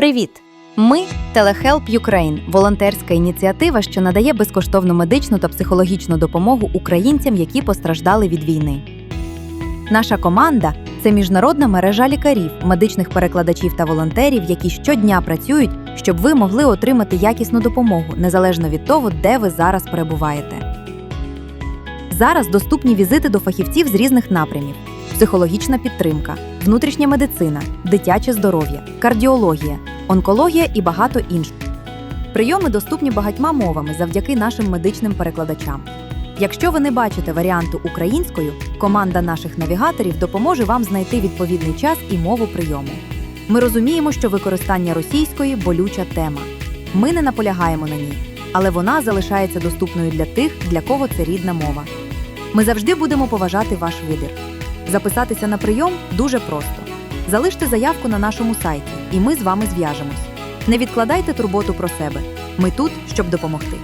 Привіт! Ми Телехелп Ukraine – волонтерська ініціатива, що надає безкоштовну медичну та психологічну допомогу українцям, які постраждали від війни. Наша команда це міжнародна мережа лікарів, медичних перекладачів та волонтерів, які щодня працюють, щоб ви могли отримати якісну допомогу незалежно від того, де ви зараз перебуваєте. Зараз доступні візити до фахівців з різних напрямів: психологічна підтримка, внутрішня медицина, дитяче здоров'я, кардіологія, онкологія і багато інших. Прийоми доступні багатьма мовами завдяки нашим медичним перекладачам. Якщо ви не бачите варіанту українською, команда наших навігаторів допоможе вам знайти відповідний час і мову прийому. Ми розуміємо, що використання російської болюча тема. Ми не наполягаємо на ній, але вона залишається доступною для тих, для кого це рідна мова. Ми завжди будемо поважати ваш вибір. Записатися на прийом дуже просто. Залиште заявку на нашому сайті, і ми з вами зв'яжемось. Не відкладайте турботу про себе. Ми тут, щоб допомогти.